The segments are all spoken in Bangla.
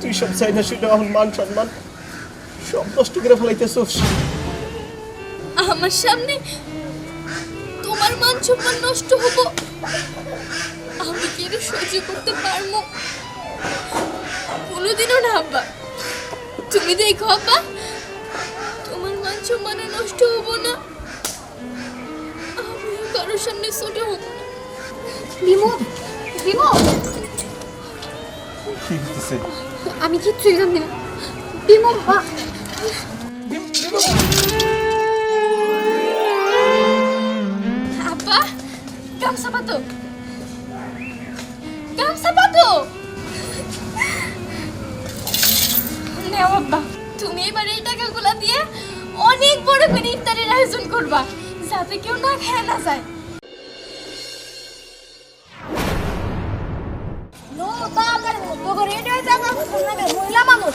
তুই সব চাই না সেটা আমার মান সম্মান। সব নষ্ট করে ফেলাইতেছোস। আমার সামনে তোমার মান সম্মান নষ্ট হব। আমি কি এটা সহ্য করতে পারব? কোনোদিনও না আব্বা। তুমি দেখো আব্বা তোমার মান সম্মান নষ্ট হব না। আমিও কারোর সামনে ছোট হব না। বিমল বিমল। কি হইতেছে? আমি কিচ্ছুই জানি না। বিমল আব্বা তুমি দিয়ে অনেক বড় করে ইফতারের আয়োজন করবা, যাতে কেউ না খেয়ে না যায়। মহিলা মানুষ?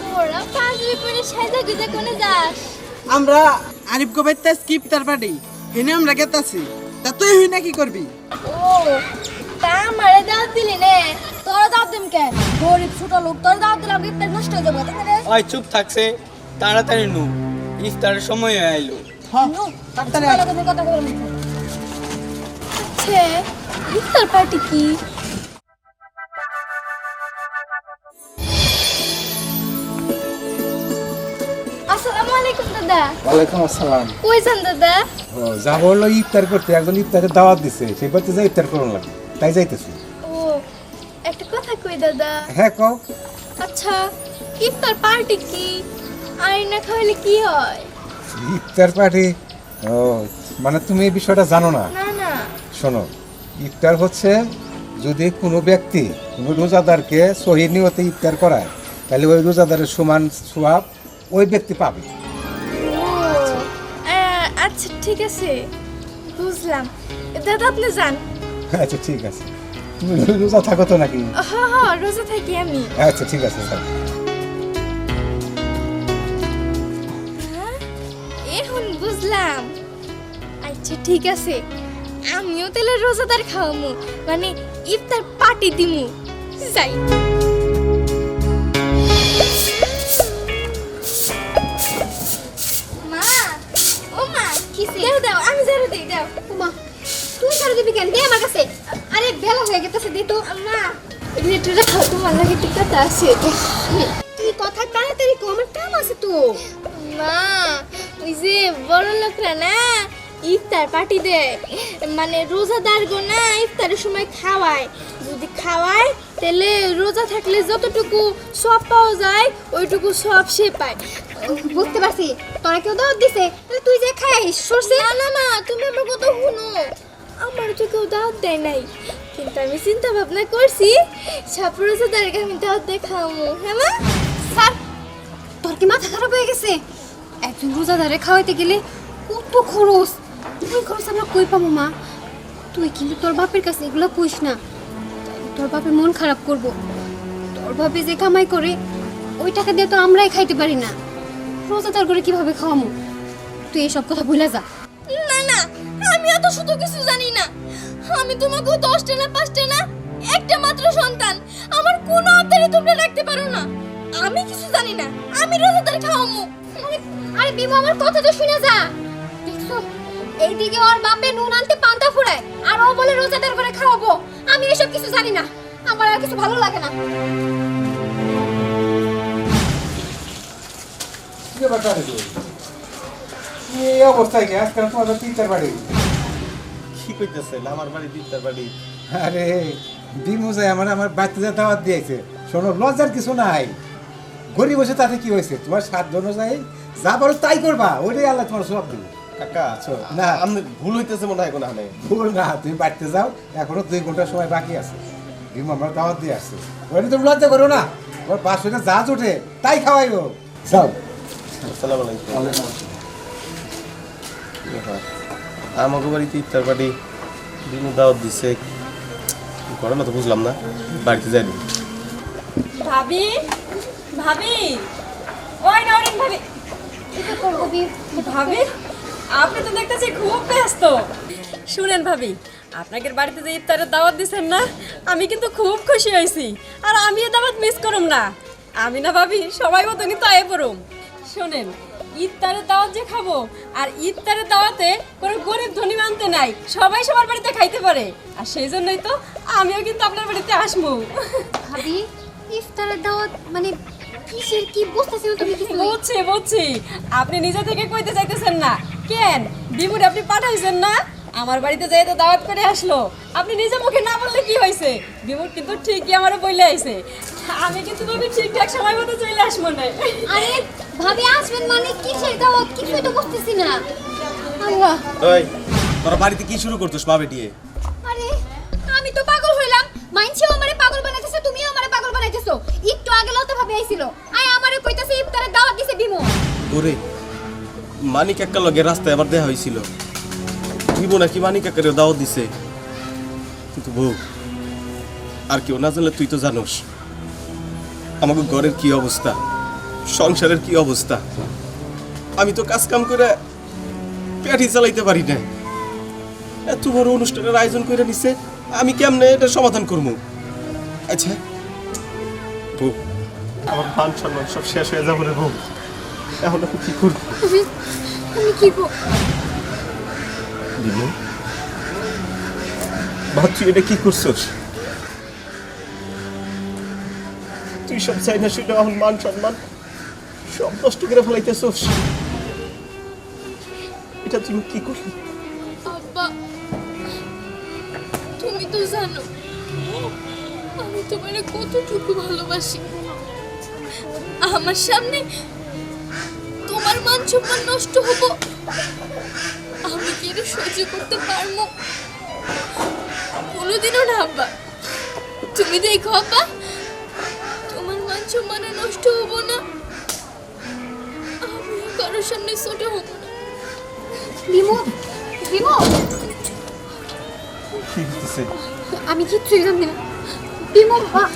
তোরা পাঁচবি পরে সাজা গুজা কোনে যাস? আমরা আরিফ গোবাইতে স্কিপ তার পার্টি হেনে আমরা গেতাছি। তা তুই হই না কি করবি? ও তা আমারে দাও দিলি নে। তোরা দাও দিম কে? গরিব ছোট লোক তোরা দাও দিলাম ইফতার নষ্ট হয়ে যাবে ওই চুপ থাকছে। তাড়াতাড়ি নু। ইফতারের সময় হয়ে আইলো। হ্যাঁ তাড়াতাড়ি কথা কথা বলবি ইফতার পার্টি কি? দাদা। ওয়ালাইকুম আসসালাম। কই দাদা? ও যাব হলো ইফতার করতে একজন ইফতারের দাওয়াত দিছে যাই ইফতার করুন লাগে তাই যাইতেছি। ও একটা কথা কই দাদা? হ্যাঁ কও। আচ্ছা ইফতার পার্টি কি? আইনা খাওয়াইলে কি হয়? ইফতার পার্টি? ও মানে তুমি এই বিষয়টা জানো না? না না। শোনো ইফতার হচ্ছে যদি কোনো ব্যক্তি কোনো রোজাদারকে সহি নিয়তে ইফতার করায় তাহলে ওই রোজাদারের সমান সোয়াব ওই ব্যক্তি পাবে। ঠিক আছে। বুঝলাম। দাদা আপনি যান। আচ্ছা ঠিক আছে। তুমি রোজা থাকো তো নাকি? হ্যাঁ হ্যাঁ রোজা থাকি আমি। আচ্ছা ঠিক আছে স্যার হ্যাঁ? এখন বুঝলাম। আচ্ছা ঠিক আছে। আমিও তাহলে রোজাদার খাওয়ামু মানে ইফতার পার্টি দিমু। যাই। তোমার লাগে টিকাটা আছে। তুই কথা তাড়াতাড়ি কো আমার কাম আছে তো। মা ওই যে বড় লোকরা না ইফতার পার্টি দেয়। মানে রোজাদার গো না ইফতারের সময় খাওয়ায়। যদি খাওয়ায় তাহলে রোজা থাকলে যতটুকু সব পাওয়া যায় ওইটুকু সব সে পায়। বুঝতে পারছি। তোরা কেউ দাওয়াত দিছে? তাহলে তুই যে খাইস সরষে? না না মা তুমি আমার কথা শুনো আমার তো কেউ দাওয়াত দেয় নাই। কিন্তু আমি চিন্তা ভাবনা করছি আমি হ্যাঁ স্যার, তোর কি মাথা খারাপ হয়ে গেছে? একজন রোজাদারে খাওয়াইতে গেলে কত খরচ? খরচ আমরা কই পাবো, মা? তুই কিন্তু তোর বাপের কাছে এগুলো কইস না। তোর বাপের মন খারাপ করব। তোর বাপে যে কামাই করে, ওই টাকা দিয়ে তো আমরাই খাইতে পারি না। রোজাদার করে কীভাবে খাওয়ামো? তুই এসব কথা ভুলে যা। আমি অত শুধু কিছু জানি না। আমি তোমাকে দশটা না পাঁচটা না একটা মাত্র সন্তান। আমার কোনো আবদারই তোমরা রাখতে পারো না। আমি কিছু জানি না আমি রোজাদার খাওয়ামু। আরে আরে বিমা আমার কথা তো শুনে যা। দেখছ এইদিকে ওর বাপে নুন আনতে পান্তা ফুরায় আর ও বলে রোজাদার করে খাওয়াবো। আমি এসব কিছু জানি না। আমার আর কিছু ভালো লাগে না। কি এই অবস্থায় কি আজকাল তোমাদের ইফতার পার্টি কি কইতেছে? আমার বাড়ি ইফতার বাড়ি। আরে যায় আমার আমার যা দাওয়াত দিয়েছে। শোনো লজ্জার কিছু নাই। গরিব বসে তাতে কি হয়েছে? তোমার সাত জন যাই যা পারো তাই করবা। ওইটাই আল্লাহ তোমার সব দিবে। কাকা না। আমি ভুল হইতেছে মনে হয় কোনো ভুল না তুমি বাড়িতে যাও এখনও দুই ঘণ্টা সময় বাকি আছে। দিমু আমরা দাওয়াত দিয়ে আসছে। ওইটা তুমি লজ্জা করো না। ওর পাঁচশো যা ওঠে তাই খাওয়াইও যাও। আসসালামু আলাইকুম? আমাকে বাড়িতে ইফতার পার্টি দিনু দাওয়াত দিছে। করে না তো বুঝলাম না। বাড়িতে যাইনি ভাবি ভাবি, ওই নরিন ভাবি। ভাবি, আপনি তো দেখতেছি খুব ব্যস্ত। শুনেন ভাবি আপনাদের বাড়িতে যে ইফতারের দাওয়াত দিছেন না, আমি কিন্তু খুব খুশি হয়েছি। আর আমি এই দাওয়াত মিস করুম না। আমি না ভাবি, সবাই মতো কিন্তু আয়ে পড়ুম। শোনেন ইফতারের দাওয়াত যে খাব আর ইফতারের দাওয়াতে কোনো গরিব ধনী মানতে নাই সবাই সবার বাড়িতে খাইতে পারে। আর সেই জন্যই তো আমিও কিন্তু আপনার বাড়িতে আসব। ভাবি ইফতারের দাওয়াত মানে কিসের কি বুঝতেছি তুমি কিছু? বুঝছি বুঝছি আপনি নিজে থেকে কইতে চাইতেছেন না। কেন? বিমুরে আপনি পাঠাইছেন না? আমার বাড়িতে যাই তো দাওয়াত করে আসলো। আপনি নিজে মুখে না বললে কি হয়েছে? বিমুর কিন্তু ঠিকই আমারও বইলে আইছে। আমি কিন্তু ভাবি ঠিকঠাক সময় মতো চলে আসব না। আরে ভাবি আসবেন মানে কিসের দাওয়াত কিছুই তো বুঝতেছি না। আল্লাহ। ওই তোরা বাড়িতে কি শুরু করছিস মা বেটিয়ে আরে আমি তো পাগল হইলাম। মাইনছেও আমারে পাগল বানাইতেছে তুমিও আমারে পাগল বানাইতেছো। একটু আগে লতে ভাবে আইছিল। আয় আমারে কইতাছে ইফতারের দাওয়াত দিছে বিমু। ওরে মানিক একটা লগে রাস্তায় আবার দেখা হয়েছিল দিব নাকি মানিক একারে দাওয়াত দিছে। কিন্তু বউ আর কেউ না জানলে তুই তো জানোস। আমাকে ঘরের কি অবস্থা? সংসারের কি অবস্থা? আমি তো কাজ কাম করে পেটি চালাইতে পারি না এত বড় অনুষ্ঠানের আয়োজন করে নিছে আমি কেমনে এটা সমাধান করব? আচ্ছা। বউ আমার মান সম্মান সব শেষ হয়ে যাব রে বউ। এখন আমি কি করব? আমি কি গো দিমু বা তুই এটা কি করছস? সব চাই না শুনে এখন মান সম্মান। সব নষ্ট করে ফেলাইতেছস এটা তুমি কি করলি? তুমি তো জানো, আমি তোমার কতটুকু ভালোবাসি। আমার সামনে তোমার মান সম্মান নষ্ট হব। আমি কি এটা সহ্য করতে পারব? কোনোদিনও না, আব্বা। তুমি দেখো, আব্বা সম্মান নষ্ট হব না। আমি কারোর সামনে ছোট হব না। বিমু বিমু। কি হইতেছে? আমি কিচ্ছুই জানি না। বিমু আ-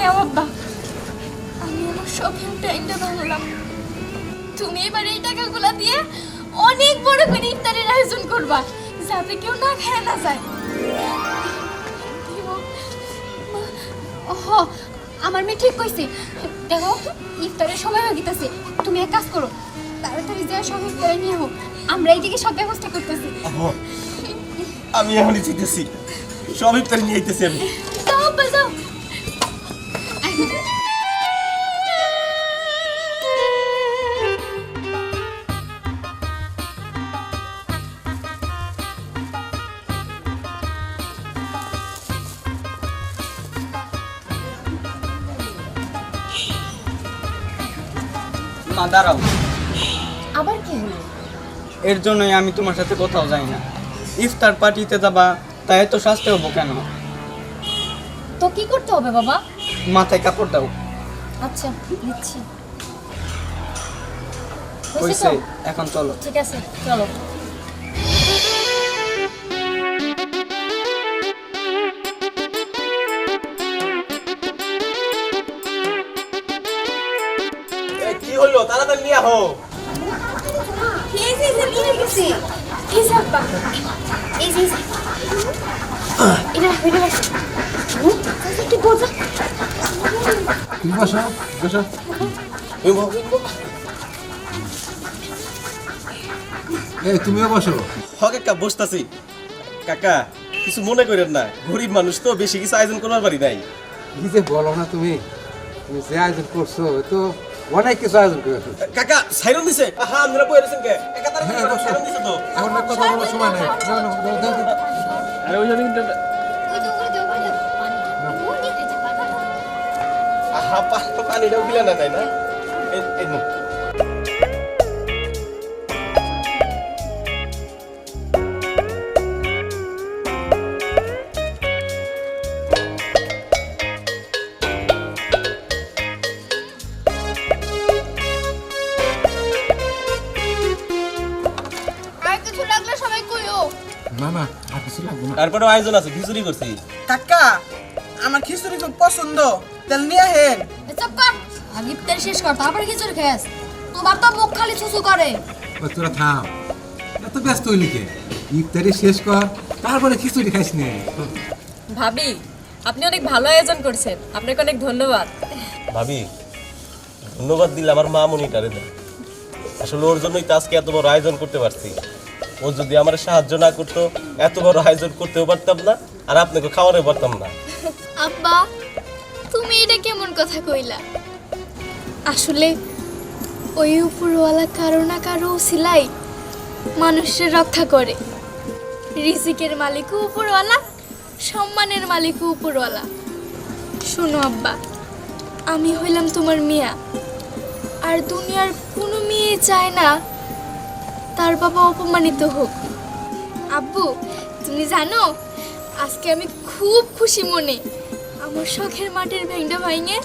নেও আব্বা আমি আমার শপিং টাইমটা ভাঙলাম। তুমি এবার এই টাকাগুলা দিয়ে অনেক বড় করে ইফতারের আয়োজন করবা যাতে কেউ না খেয়ে না যায়। ওহ আমার মেয়ে ঠিক কইছে। দেখো ইফতারের সময় হয়ে গেছে তুমি এক কাজ করো তাড়াতাড়ি যা সব ইফতারে নিয়ে হোক আমরা এইদিকে সব ব্যবস্থা করতেছি। আমি এখনই চিতেছি সব ইফতারি নিয়ে আইতেছি আমি। যাও যাও মা দাঁড়াও। আবার কি হলো? এর জন্যই আমি তোমার সাথে কোথাও যাই না। ইফতার পার্টিতে যাবা তাই তো সাজতে হব কেন? তো কি করতে হবে বাবা? মাথায় কাপড় দাও। আচ্ছা দিচ্ছি। হয়েছে এখন চলো। ঠিক আছে চলো। কাকা কিছু মনে করেন না। গরিব মানুষ তো বেশি কিছু আয়োজন করবার পারি নাই কি যে বলো না তুমি তুমি যে আয়োজন করছ তো অনেক কিছু আয়োজন করেছ। কাকা সাইরন দিছে। বই হ্যাঁ, কথা বলার সময় নেই। আরে ওই জন্য পানিটাও গিলা না তাই না? এই- এই না। তারপরে আয়োজন আছে খিচুড়ি করছি। কাকা আমার খিচুড়ি খুব পছন্দ। তেল নিয়ে হেন চুপ কর আগে ইফতার শেষ কর তারপরে খিচুড়ি খাস। তোমার তো মুখ খালি চুচু করে। ও তোরা থাম। এত ব্যস্ত হইলি কে? ইফতারি শেষ কর তারপরে খিচুড়ি খাইস নে। ভাবি আপনি অনেক ভালো আয়োজন করছেন। আপনাকে অনেক ধন্যবাদ। ভাবি ধন্যবাদ দিলে আমার মা মনিটারে দেয়। আসলে ওর জন্যই তো আজকে এত বড় আয়োজন করতে পারছি। ও যদি আমার সাহায্য না করতো, এত বড় আয়োজন করতেও পারতাম না, আর আপনাকে খাওয়াতে পারতাম না। আব্বা, তুমি এটা কেমন কথা কইলা? আসলে, ওই উপরওয়ালা কারও না কারও সিলাই মানুষের রক্ষা করে। রিজিকের মালিকও উপরওয়ালা, সম্মানের মালিকও উপরওয়ালা। শোনো আব্বা, আমি হইলাম তোমার মিয়া। আর দুনিয়ার কোনো মেয়ে চায় না তার বাবা অপমানিত হোক। আব্বু, তুমি জানো, আজকে আমি খুব খুশি মনে। আমার শখের মাটির ভেঙ্গা ভাইঙে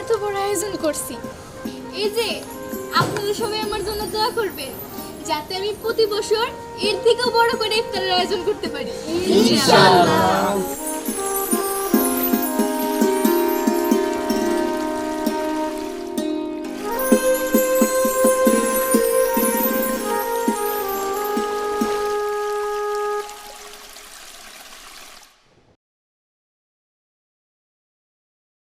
এত বড় আয়োজন করছি। এই যে, আপনারা সবাই আমার জন্য দোয়া করবে যাতে আমি প্রতি বছর এর থেকেও বড় করে ইফতারের আয়োজন করতে পারি। ইনশাআল্লাহ।